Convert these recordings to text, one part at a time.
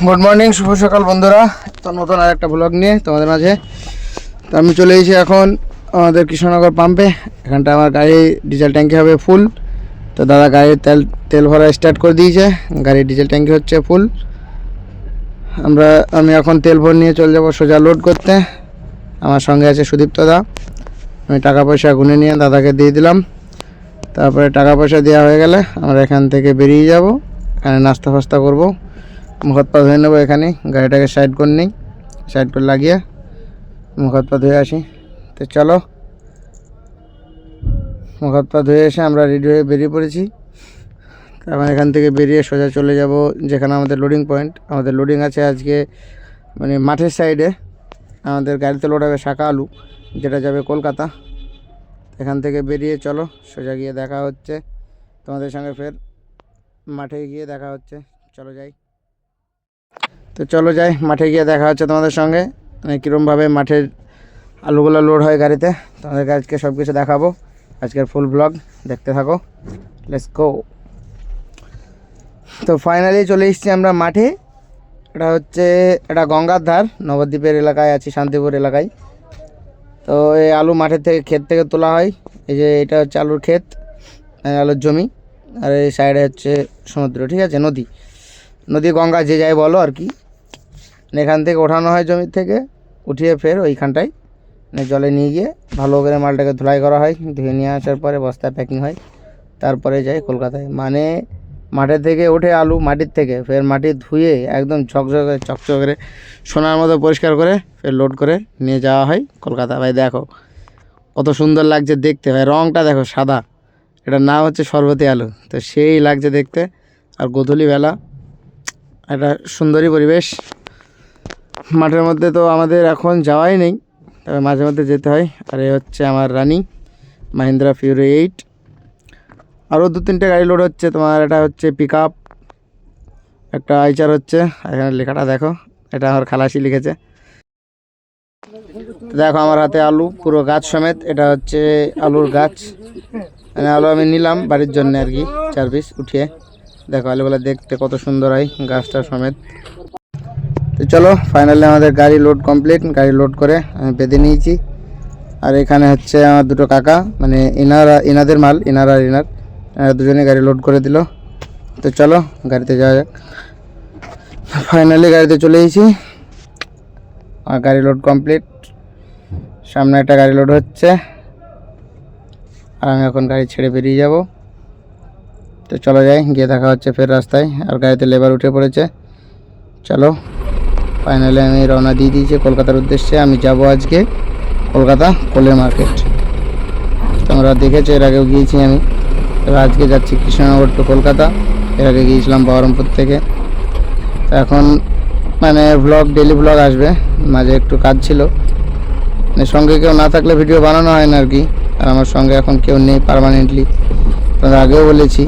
Good morning শুভ সকাল বন্ধুরা। তো নতুন আর একটা ব্লগ নিয়ে তোমাদের মাঝে। তো আমি চলে এসেছি এখন আমাদের কৃষ্ণনগর পাম্পে এখানটা আমার গাড়ি ডিজেল ট্যাঙ্কি হবে ফুল তো দাদা গাড়ির তেল তেল ভরা স্টার্ট করে দিয়েছে। গাড়ির ডিজেল ট্যাঙ্কি হচ্ছে ফুল আমরা, আমি এখন তেল ভর নিয়ে চলে যাব সোজা লোড করতে। আমার সঙ্গে আছে সুদীপ্ত দা। আমি টাকা পয়সা গুনে নিয়ে দাদাকে দিয়ে দিলাম। তারপরে টাকা পয়সা দেওয়া হয়ে গেলে আমরা এখান থেকে বেরিয়ে যাব। এখানে নাস্তা ফাস্তা করব। মুখ হাত পা ধুয়ে নেব এখানে। গাড়িটাকে সাইড করে নিই। সাইড করে লাগিয়ে মুখ হাত পা ধুয়ে আসি। তো চলো। মুখ হাত পা ধুয়ে এসে আমরা রেডি হয়ে বেরিয়ে পড়েছি। তারপর এখান থেকে বেরিয়ে সোজা চলে যাব, যেখানে আমাদের লোডিং পয়েন্ট আমাদের লোডিং আছে আজকে মানে মাঠের সাইডে আমাদের গাড়িতে লোড হবে শাখা আলু, যেটা যাবে কলকাতা। এখান থেকে বেরিয়ে চলো, সোজা গিয়ে দেখা হচ্ছে। তোমাদের সঙ্গে ফের মাঠে গিয়ে দেখা হচ্ছে। চলো যাই। তো চলো যাই, মাঠে গিয়ে দেখা হচ্ছে তোমাদের সঙ্গে। মানে কীরমভাবে মাঠের আলুগুলো লোড হয় গাড়িতে, তোমাদেরকে আজকে সব কিছু দেখাবো। আজকের ফুল ব্লগ দেখতে থাকো। লেটস গো তো ফাইনালি চলে এসেছি আমরা মাঠে। এটা হচ্ছে, এটা গঙ্গার ধার, নবদ্বীপের এলাকায় আছি, শান্তিপুর এলাকায়। তো এই আলু মাঠের থেকে, ক্ষেত থেকে তোলা হয়। এই যে এটা হচ্ছে আলুর ক্ষেত আলুর জমি। আর এই সাইডে হচ্ছে সমুদ্র, ঠিক আছে? নদী। নদী, গঙ্গা, যে যাই বলো আর কি। এখান থেকে ওঠানো হয় জমির থেকে, উঠিয়ে ফের ওইখানটায় মানে জলে নিয়ে গিয়ে ভালো করে মালটাকে ধুলাই করা হয়, ধুয়ে নিয়ে আসার পরে বস্তায় প্যাকিং হয়, তারপরে যায় কলকাতায়। মানে মাঠের থেকে ওঠে আলু মাটির থেকে, ফের মাটি ধুয়ে একদম ঝকঝকে, চকচকে সোনার মতো পরিষ্কার করে ফের লোড করে নিয়ে যাওয়া হয় কলকাতা। ভাই দেখো, কত সুন্দর লাগছে দেখতে। ভাই রঙটা দেখো সাদা এটার নাম হচ্ছে সরবতি আলু। তো সেই লাগছে দেখতে, আর গোধূলি বেলা, একটা সুন্দরী পরিবেশ। মাঠের মধ্যে তো আমাদের এখন যাওয়াই নেই, তবে মাঝে মধ্যে যেতে হয়। আর এ হচ্ছে আমার রানি, মাহিন্দ্রা ফিউরি এইট আরও দু তিনটে গাড়ি লোড হচ্ছে, তোমার এটা হচ্ছে পিক আপ একটা আইচার হচ্ছে এখানে লেখাটা দেখো, এটা আমার খালাসি লিখেছে। দেখো আমার হাতে আলু, পুরো গাছ সমেত, এটা হচ্ছে আলুর গাছ। মানে আলু আমি নিলাম বাড়ির জন্য আর কি, চার পিস উঠিয়ে। দেখো আলুগুলো দেখতে কত সুন্দর হয়, গাছটা সমেত। তো চলো ফাইনালি আমাদের গাড়ি লোড কমপ্লিট গাড়ি লোড করে আমি বেঁধে নিয়েছি। আর এখানে হচ্ছে আমার দুটো কাকা মানে ইনারা ইনাদের মাল, ইনার আর ইনার এনারা দুজনে গাড়ি লোড করে দিল। তো চলো, গাড়িতে যাওয়া যাক। ফাইনালি গাড়িতে চলে এসেছি। আর গাড়ি লোড কমপ্লিট সামনে একটা গাড়ি লোড হচ্ছে। আর আমি এখন গাড়ি ছেড়ে বেরিয়ে যাব। তো চলো যাই, গিয়ে দেখা হচ্ছে ফের রাস্তায়। আর গাড়িতে লেবার উঠে পড়েছে। চলো। ফাইনালি আমি রওনা দিয়ে দিয়েছি কলকাতার উদ্দেশ্যে। আমি যাব আজকে কলকাতা কোলে মার্কেট। তোমরা দেখেছ, এর আগেও গিয়েছি আমি। এবার আজকে যাচ্ছি কৃষ্ণনগর টু কলকাতা। এর আগে গিয়েছিলাম বহরমপুর থেকে। তো এখন মানে ভ্লগ ডেলি ভ্লগ আসবে। মাঝে একটু কাজ ছিল। মানে সঙ্গে কেউ না থাকলে ভিডিও বানানো হয় না আর কি আর আমার সঙ্গে এখন কেউ নেই পারমানেন্টলি তোমরা আগেও বলেছি।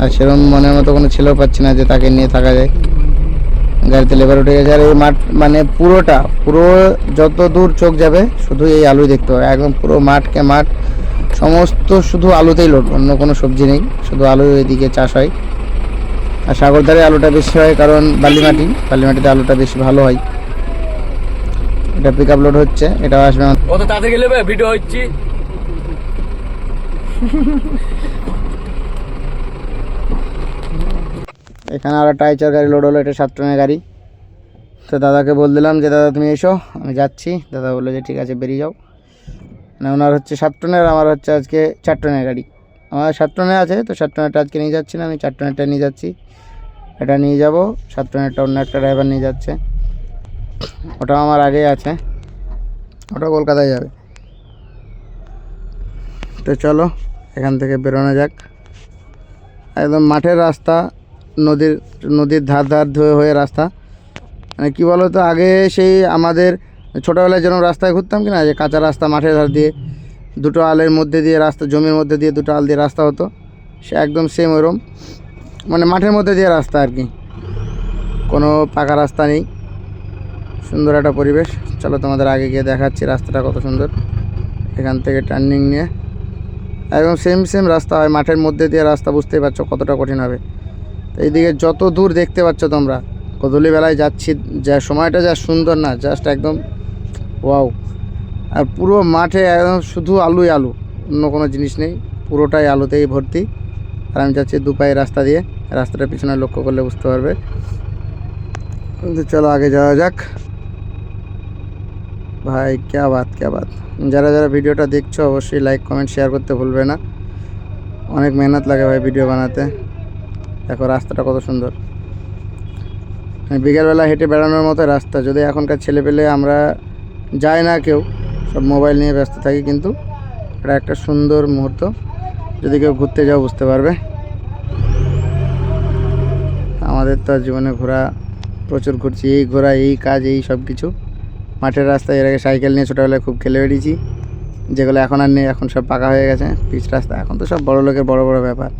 আর সেরকম মনের মতো কোনো ছেলেও পাচ্ছি না যে তাকে নিয়ে থাকা যায়। গাড়িতে লেবার উঠে গেছে। আর এই মাঠ মানে পুরোটা, পুরো যত দূর চোখ যাবে শুধু এই আলুই দেখতে হবে। একদম পুরো মাঠকে মাঠ। সমস্ত শুধু আলুতেই লোড, অন্য কোনো সবজি নেই। শুধু আলু এদিকে চাষ হয়। আর সাগরদারে আলুটা বেশি হয় কারণ বালি মাটি বালি মাটিতে আলুটা বেশি ভালো হয়। এটা পিক আপ লোড হচ্ছে, এটাও আসবে আমার- ভিডিও হচ্ছে। এখানে আর একটা আইচার গাড়ি লোড হলো, এটা সাত টনের গাড়ি। তো দাদাকে বল দিলাম যে, দাদা, তুমি এসো, আমি যাচ্ছি। দাদা বলল যে, ঠিক আছে, বেরিয়ে যাও। মানে ওনার হচ্ছে সাত টনের, আমার হচ্ছে আজকে চার টনের গাড়ি। আমার সাত টনে আছে, তো সাত টনেরটা আজকে নিয়ে যাচ্ছি না, আমি চার টনেরটা নিয়ে যাচ্ছি। এটা নিয়ে যাব, সাত টনেরটা অন্য একটা ড্রাইভার নিয়ে যাচ্ছে। ওটা আমার আগেই আছে। ওটা কলকাতায় যাবে। তো চলো, এখান থেকে বেরোনো যাক। একদম মাঠের রাস্তা নদীর নদীর ধার ধার ধুয়ে হয়ে রাস্তা। মানে কী বলো তো আগে সেই আমাদের ছোটোবেলায় যেরকম রাস্তায় ঘুরতাম কি না যে কাঁচা রাস্তা মাঠের ধার দিয়ে, দুটো আলের মধ্যে দিয়ে রাস্তা, জমির মধ্যে দিয়ে দুটো আল দিয়ে রাস্তা হতো, সে একদম সেম ওরম মানে মাঠের মধ্যে দিয়ে রাস্তা আর কি। কোনো পাকা রাস্তা নেই। সুন্দর একটা পরিবেশ। চলো তোমাদের আগে গিয়ে দেখাচ্ছি রাস্তাটা কত সুন্দর। এখান থেকে টার্নিং নিয়ে। একদম সেম সেম রাস্তা হয়। মাঠের মধ্যে দিয়ে রাস্তা, বুঝতেই পারছ কতটা কঠিন হবে। এইদিকে যত দূর দেখতে পাচ্ছ তোমরা গধূলি বেলায় যাচ্ছি, যা সময়টা যা সুন্দর না জাস্ট একদম ওয়াও আর পুরো মাঠে একদম শুধু আলুই আলু, অন্য কোনো জিনিস নেই, পুরোটাই আলুতেই ভর্তি। আর আমি যাচ্ছি দুপায়ে রাস্তা দিয়ে, রাস্তাটা পিছনে লক্ষ্য করলে বুঝতে পারবে। চলো আগে যাওয়া যাক। ভাই, ক্যা বাত ক্যা বাত। যারা যারা ভিডিওটা দেখছ, অবশ্যই লাইক কমেন্ট শেয়ার করতে ভুলবে না। অনেক মেহনত লাগে ভাই ভিডিও বানাতে। দেখো, রাস্তাটা কত সুন্দর। বিকেলবেলা হেঁটে বেড়ানোর মতো রাস্তা। যদি এখনকার ছেলে পেলে আমরা যাই না কেউ, সব মোবাইল নিয়ে ব্যস্ত থাকি, কিন্তু এটা একটা সুন্দর মুহূর্ত। যদি কেউ ঘুরতে যাও, বুঝতে পারবে। আমাদের তো জীবনে ঘোরা, প্রচুর ঘুরছি। এই ঘোরা, এই কাজ, এই সব কিছু। মাঠের রাস্তায় এর আগে সাইকেল নিয়ে ছোটোবেলায় খুব খেলে বেরিয়েছি যেগুলো এখন আর নেই, এখন সব পাকা হয়ে গেছে। পিচ রাস্তা, এখন তো সব বড় লোকের বড় বড় ব্যাপার।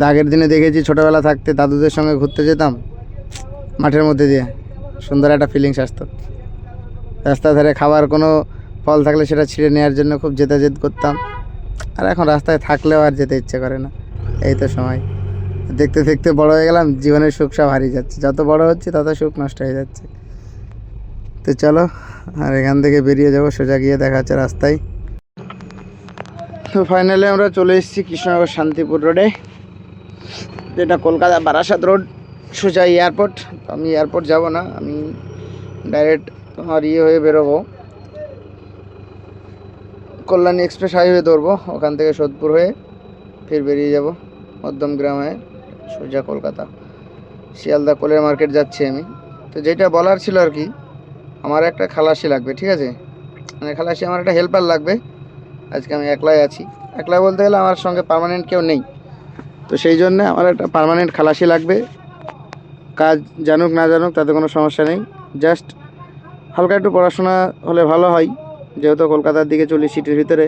আগের দিনে দেখেছি ছোটোবেলা থাকতে দাদুদের সঙ্গে ঘুরতে যেতাম মাঠের মধ্যে দিয়ে। সুন্দর একটা ফিলিংস আসতো। রাস্তার ধারে খাবার কোনো ফল থাকলে সেটা ছিঁড়ে নেওয়ার জন্য খুব জেতাজেত করতাম। আর এখন রাস্তায় থাকলেও আর যেতে ইচ্ছে করে না। এই তো সময়। দেখতে দেখতে বড় হয়ে গেলাম, জীবনের সুখ সব হারিয়ে যাচ্ছে। যত বড় হচ্ছে, তত সুখ নষ্ট হয়ে যাচ্ছে। তো চলো, আর এখান থেকে বেরিয়ে যাব, সোজা গিয়ে দেখা রাস্তায়। তো ফাইনালি আমরা চলে এসেছি কৃষ্ণনগর শান্তিপুর রোডে যেটা কলকাতা বারাসাত রোড, সোজা এয়ারপোর্ট। আমি এয়ারপোর্ট যাব না, আমি ডাইরেক্ট তোমার ইয়ে হয়ে বেরোবো। কল্যাণী এক্সপ্রেস হাইওয়ে ধরবো, ওখান থেকে সোদপুর হয়ে ফির বেরিয়ে যাব মধ্যম গ্রামে, সোজা কলকাতা। শিয়ালদা কোলের মার্কেট যাচ্ছি আমি। তো যেটা বলার ছিল আর কি, আমার একটা খালাসি লাগবে, ঠিক আছে? মানে খালাসি, আমার একটা হেল্পার লাগবে। আজকে আমি একলাই আছি। একলাই বলতে গেলে আমার সঙ্গে পার্মানেন্ট কেউ নেই। তো সেই জন্য আমার একটা পার্মানেন্ট খালাসি লাগবে। কাজ জানুক, না জানুক, তাতে কোনো সমস্যা নেই। জাস্ট হালকা একটু পড়াশোনা হলে ভালো হয়। যেহেতু কলকাতার দিকে চলি সিটির ভিতরে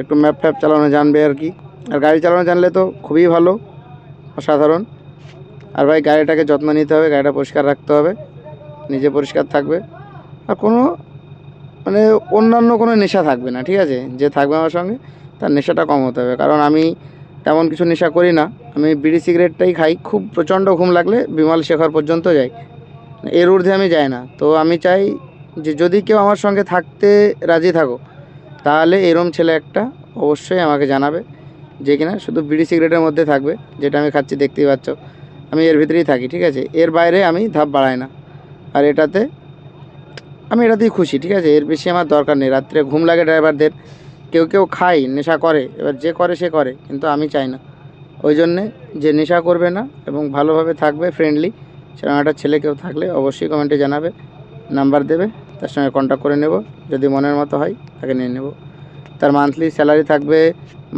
একটু ম্যাপ ট্যাপ চালানো জানবে আর কি। আর গাড়ি চালানো জানলে তো খুবই ভালো, অসাধারণ। আর ভাই, গাড়িটাকে যত্ন নিতে হবে, গাড়িটা পরিষ্কার রাখতে হবে, নিজে পরিষ্কার থাকবে। আর কোনো মানে অন্যান্য কোনো নেশা থাকবে না, ঠিক আছে? যে থাকবে আমার সঙ্গে, তার নেশাটা কম হতে হবে। কারণ আমি তেমন কিছু নেশা করি না। আমি বিড়ি সিগারেটটাই খাই, খুব প্রচণ্ড ঘুম লাগলে বিমল শেখর পর্যন্ত যাই এর ঊর্ধ্বে আমি যাই না। তো আমি চাই যে যদি কেউ আমার সঙ্গে থাকতে রাজি থাকো তাহলে এরম ছেলে একটা অবশ্যই আমাকে জানাবে যে কিনা শুধু বিড়ি সিগারেটের মধ্যে থাকবে, যেটা আমি খাচ্ছি, দেখতেই পাচ্ছ। আমি এর ভিতরেই থাকি, ঠিক আছে? এর বাইরে আমি ধাপ বাড়াই না। আর এটাতে আমি এটাতেই খুশি, ঠিক আছে? এর বেশি আমার দরকার নেই। রাত্রে ঘুম লাগে ড্রাইভারদের। কেউ কেউ খায়, নেশা করে। এবার যে করে, সে করে, কিন্তু আমি চাই না। ওই জন্যে যে নেশা করবে না এবং ভালোভাবে থাকবে ফ্রেন্ডলি সেরকম একটা ছেলে কেউ থাকলে অবশ্যই কমেন্টে জানাবে নাম্বার দেবে, তার সঙ্গে কন্ট্যাক্ট করে নেব। যদি মনের মতো হয়, তাকে নিয়ে নেব। তার মান্থলি স্যালারি থাকবে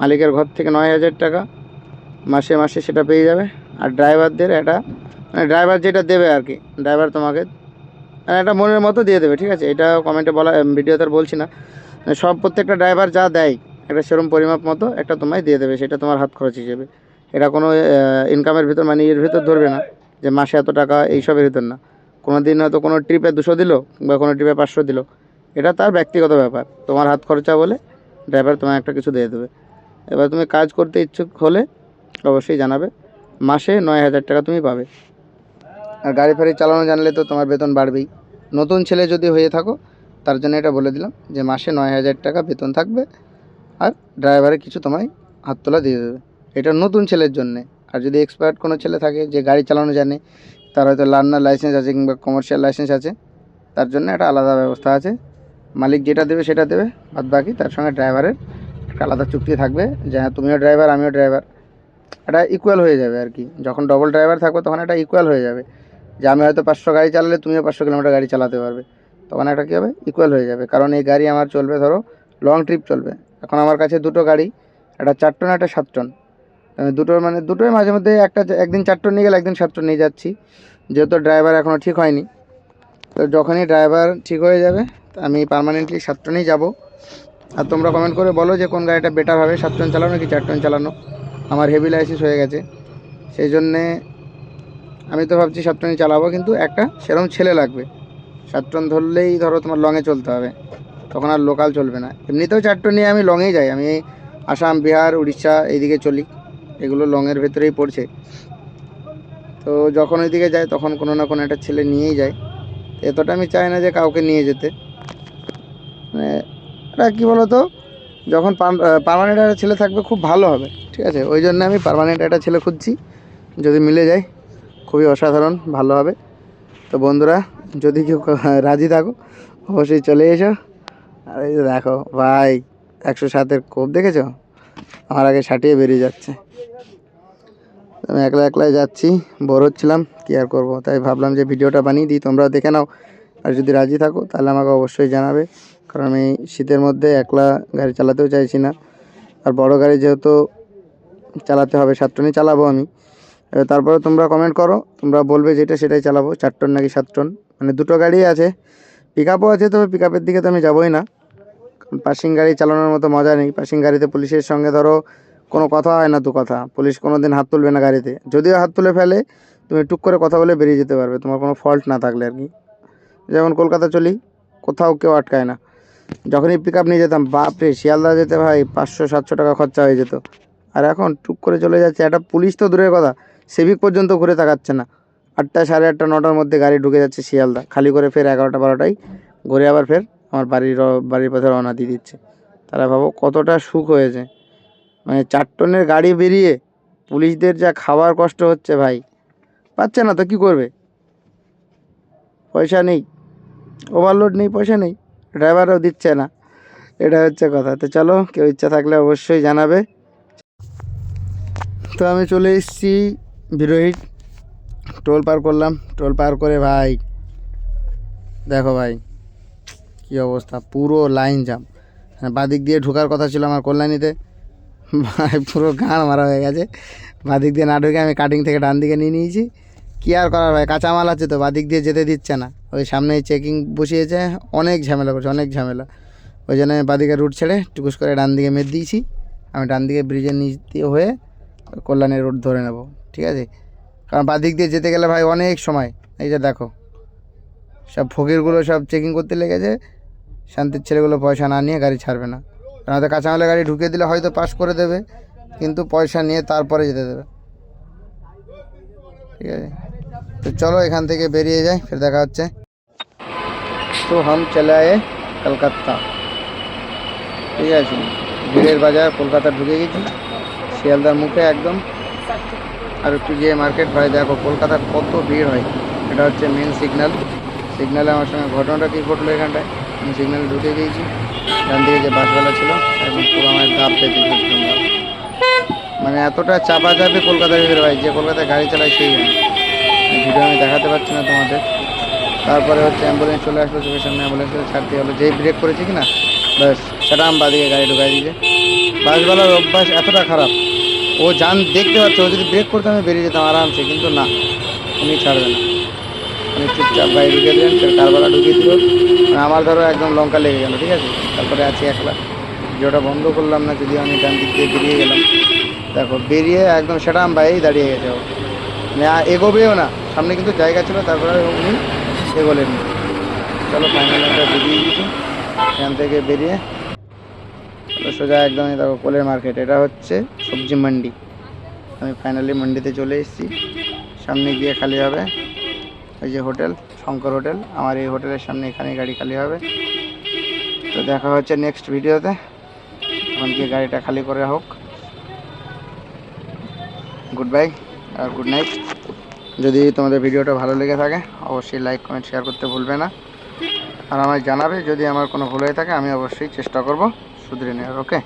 মালিকের ঘর থেকে নয় হাজার টাকা। মাসে মাসে সেটা পেয়ে যাবে। আর ড্রাইভারদের এটা মানে ড্রাইভার যেটা দেবে আর কি ড্রাইভার তোমাকে মানে একটা মনের মতো দিয়ে দেবে, ঠিক আছে? এটা কমেন্টে বলা ভিডিওতে আর বলছি না। সব প্রত্যেকটা ড্রাইভার যা দেয়, একটা সেরম পরিমাপ মতো একটা তোমায় দিয়ে দেবে, সেটা তোমার হাত খরচ হিসেবে। এটা কোনো ইনকামের ভিতর মানে এর ভিতর ধরবে না, যে মাসে এত টাকা, এইসবের ভিতর না। কোনো দিন হয়তো কোনো ট্রিপে দুশো দিল, বা কোনো ট্রিপে পাঁচশো দিল। এটা তার ব্যক্তিগত ব্যাপার। তোমার হাত খরচা বলে ড্রাইভার তোমায় একটা কিছু দিয়ে দেবে। এবার তুমি কাজ করতে ইচ্ছুক হলে অবশ্যই জানাবে, মাসে নয় হাজার টাকা তুমি পাবে। আর গাড়ি ফাড়ি চালানো জানলে তো তোমার বেতন বাড়বেই। নতুন ছেলে যদি হয়ে থাকো তার জন্য এটা বলে দিলাম যে মাসে নয় হাজার টাকা বেতন থাকবে আর ড্রাইভারে কিছু তোমায় হাত তোলা দিয়ে দেবে। এটা নতুন ছেলের জন্যে। আর যদি এক্সপায়ার্ড কোনো ছেলে থাকে যে গাড়ি চালানো জানে, তার হয়তো লার্নার লাইসেন্স আছে কিংবা কমার্শিয়াল লাইসেন্স আছে, তার জন্য একটা আলাদা ব্যবস্থা আছে। মালিক যেটা দেবে সেটা দেবে, বাদ বাকি তার সঙ্গে ড্রাইভারের একটা আলাদা চুক্তি থাকবে যে হ্যাঁ তুমিও ড্রাইভার, আমিও ড্রাইভার। এটা ইকুয়াল হয়ে যাবে আর কি। যখন ডবল ড্রাইভার থাকবে, তখন এটা ইকুয়াল হয়ে যাবে। যে আমি হয়তো পাঁচশো গাড়ি চালালে তুমিও পাঁচশো কিলোমিটার গাড়ি চালাতে পারবে। তখন একটা কী হবে? ইকুয়াল হয়ে যাবে। কারণ এই গাড়ি আমার চলবে, ধরো লং ট্রিপ চলবে। এখন আমার কাছে দুটো গাড়ি, একটা চার টন, একটা সাত টন। দুটোর মানে দুটোই মাঝে মধ্যে একটা একদিন চার টন নিয়ে গেলে একদিন সাত টন নিয়ে যাচ্ছি। যেহেতু ড্রাইভার এখনও ঠিক হয়নি। তো যখনই ড্রাইভার ঠিক হয়ে যাবে, আমি পার্মানেন্টলি সাত টনেই যাব। আর তোমরা কমেন্ট করে বলো যে কোন গাড়িটা বেটার হবে, সাত টন চালানো কি চার টন চালানো? আমার হেভি লাইসেন্স হয়ে গেছে। সেই জন্যে আমি তো ভাবছি সাত টনই চালাবো, কিন্তু একটা সেরকম ছেলে লাগবে। সাত টন ধরলেই ধরো তোমার লংয়ে চলতে হবে। তখন আর লোকাল চলবে না। এমনিতেও চার টন নিয়ে আমি লংয়েই যাই। আমি আসাম, বিহার, উড়িষ্যা এইদিকে চলি। এগুলো লংয়ের ভেতরেই পড়ছে। তো যখন ওইদিকে যায়, তখন কোনো না কোনো একটা ছেলে নিয়েই যায়। এতটা আমি চাই না যে কাউকে নিয়ে যেতে। মানে এটা কী বলতো? যখন পারমানেন্ট একটা ছেলে থাকবে খুব ভালো হবে। ঠিক আছে? ওই জন্য আমি পারমানেন্ট একটা ছেলে খুঁজছি। যদি মিলে যায়, খুবই অসাধারণ, ভালো হবে। তো বন্ধুরা, যদি কেউ রাজি থাকো, অবশ্যই চলে এসো। আর এই যে দেখো, ভাই, একশো সাতের কোপ দেখেছ? আমার আগে ছাটিয়ে বেরিয়ে যাচ্ছে। আমি একলা একলাই যাচ্ছি, বোর হচ্ছিলাম, কী আর করব? তাই ভাবলাম যে ভিডিওটা বানিয়ে দিই, তোমরাও দেখে নাও। আর যদি রাজি থাকো, তাহলে আমাকে অবশ্যই জানাবে। কারণ আমি শীতের মধ্যে একলা গাড়ি চালাতেও চাইছি না। আর বড় গাড়ি যেহেতু চালাতে হবে সাত টনই চালাবো আমি। তারপরে তোমরা কমেন্ট করো, তোমরা বলবে যেটা সেটাই চালাবো, চার টন নাকি সাত টন মানে দুটো গাড়ি আছে। পিক আপও আছে তবে পিক আপের দিকে তো আমি যাবোই না। কারণ গাড়ি চালানোর মতো মজা নেই। পাসিং গাড়িতে পুলিশের সঙ্গে ধরো, কোনো কথা হয় না তো কথা। পুলিশ কোনো দিন হাত তুলবে না গাড়িতে। যদিও হাত তুলে ফেলে, তুমি টুক করে কথা বলে বেরিয়ে যেতে পারবে। তোমার কোনো ফল্ট না থাকলে আর কি। যেমন কলকাতা চলি, কোথাও কেউ আটকায় না। যখনই পিক আপ নিয়ে যেতাম, বাপরে, শিয়ালদা যেতে ভাই, পাঁচশো, সাতশো টাকা খরচা হয়ে যেত। আর এখন টুক করে চলে যাচ্ছে। একটা পুলিশ তো দূরের কথা। সেভিক পর্যন্ত ঘুরে তাকাচ্ছে না। আটটা সাড়ে আটটা, নটার মধ্যে গাড়ি ঢুকে যাচ্ছে শিয়ালদা। খালি করে ফের এগারোটা, বারোটায় ঘুরে আবার ফের আমার বাড়ির বাড়ির পথে রওনা দিয়ে দিচ্ছে। তারা ভাবো কতটা সুখ হয়েছে। মানে চার টনের গাড়ি বেরিয়ে পুলিশদের যা খাওয়ার কষ্ট হচ্ছে ভাই, পাচ্ছে না তো কী করবে? পয়সা নেই ওভারলোড নেই, পয়সা নেই ড্রাইভারও দিচ্ছে না। এটা হচ্ছে কথা। তো চলো, কেউ ইচ্ছা থাকলে অবশ্যই জানাবে। তো আমি চলে এসেছি বিরোহিত টোল পার করলাম। টোল পার করে ভাই, দেখো ভাই, কি অবস্থা, পুরো লাইন জাম হ্যাঁ বাদিক দিয়ে ঢোকার কথা ছিল আমার কল্যাণীতে। ভাই, পুরো গান মারা হয়ে গেছে। বাদিক দিয়ে না ঢুকে আমি কাটিং থেকে ডান দিকে নিয়ে নিয়েছি। কী আর করার ভাই, কাঁচামাল আছে তো, বাদিক দিয়ে যেতে দিচ্ছে না। ওই সামনেই চেকিং বসিয়েছে, অনেক ঝামেলা করছে, অনেক ঝামেলা। ওই জন্য আমি বাদিকে রুট ছেড়ে টুকুস করে ডান দিকে মেদ দিয়েছি। আমি ডান দিকে ব্রিজের নিচ দিয়ে হয়ে কল্যাণের রোড ধরে নেব। ঠিক আছে? কারণ বাদিক দিয়ে যেতে গেলে ভাই অনেক সময়। এই যে দেখো, সব ফকিরগুলো সব চেকিং করতে লেগেছে। শান্তির ছেলেগুলো পয়সা না নিয়ে গাড়ি ছাড়বে না। কারণ হয়তো কাঁচামালে গাড়ি ঢুকিয়ে দিলে হয়তো পাস করে দেবে, কিন্তু পয়সা নিয়ে তারপরে যেতে দেবে। ঠিক আছে? তো চলো এখান থেকে বেরিয়ে যাই, ফের দেখা হচ্ছে। তো হাম চলে আয়ে কলকাতা। ঠিক আছে? ভিড়ের বাজার, কলকাতা ঢুকে গেছি। শিয়ালদার মুখে একদম। আর একটু গিয়ে মার্কেট ভাই, দেখো কলকাতার কত ভিড় হয়। এটা হচ্ছে মেন সিগন্যাল সিগন্যালে আমার সঙ্গে ঘটনাটা কী ঘটলো এখানটায়? আমি সিগন্যালে ঢুকে গিয়েছি। ডান দিকে যে বাসওয়ালা ছিল, এখন পুরো আমার দাপ পেতে মানে এতটা চাপা চাপে কলকাতার ভিতরে ভাই যে কলকাতায় গাড়ি চালায় সেই ভিডিও আমি দেখাতে পারছি না তোমাদের। তারপরে হচ্ছে অ্যাম্বুলেন্স চলে আসলো, চোখের সামনে অ্যাম্বুলেন্স ছাড়তে হলো যেই ব্রেক করেছি কি না ব্যাস, সেটা আমি বাদিকে গাড়ি ঢুকাই দিয়েছে। বাসওয়ালার অভ্যাস এতটা খারাপ। ও জান দেখতে পাচ্ছে, ও যদি ব্রেক করতো আমি বেরিয়ে যেতাম আরামসে, কিন্তু না, উনি ছাড়বে না। উনি চুপচাপ গাড়ি ঢুকিয়ে দিলেন, ফের কারবালা ঢুকিয়ে দিল। মানে আমার ধরো একদম লঙ্কা লেগে গেল, ঠিক আছে? তারপরে আছি একলা। যেটা বন্ধ করলাম না যদি আমি ডান দিক দিয়ে বেরিয়ে গেলাম। দেখো, বেরিয়ে একদম সেটা আমি বাইরেই দাঁড়িয়ে গেছে ও। মানে এগোবেও না, সামনে কিন্তু জায়গা ছিল, তারপরে উনি এগোলেন। চলো ফাইনাল একটা বেরিয়ে গেছি এখান থেকে বেরিয়ে চলো সোজা একদমই দেখো কোলের মার্কেট এটা হচ্ছে সবজি মান্ডি। আমি ফাইনালি মান্ডিতে চলে এসেছি। সামনে গিয়ে খালি হবে ওই যে হোটেল, শঙ্কর হোটেল। আমার এই হোটেলের সামনে এখানে গাড়ি খালি হবে। তো দেখা হচ্ছে নেক্সট ভিডিওতে। এখন গিয়ে গাড়িটা খালি করে হোক। গুড বাই আর গুড নাইট যদি তোমাদের ভিডিওটা ভালো লেগে থাকে, অবশ্যই লাইক কমেন্ট শেয়ার করতে ভুলবে না। আর আমায় জানাবে যদি আমার কোনো ভুল হয়ে থাকে, আমি অবশ্যই চেষ্টা করব। सुधरे ओके?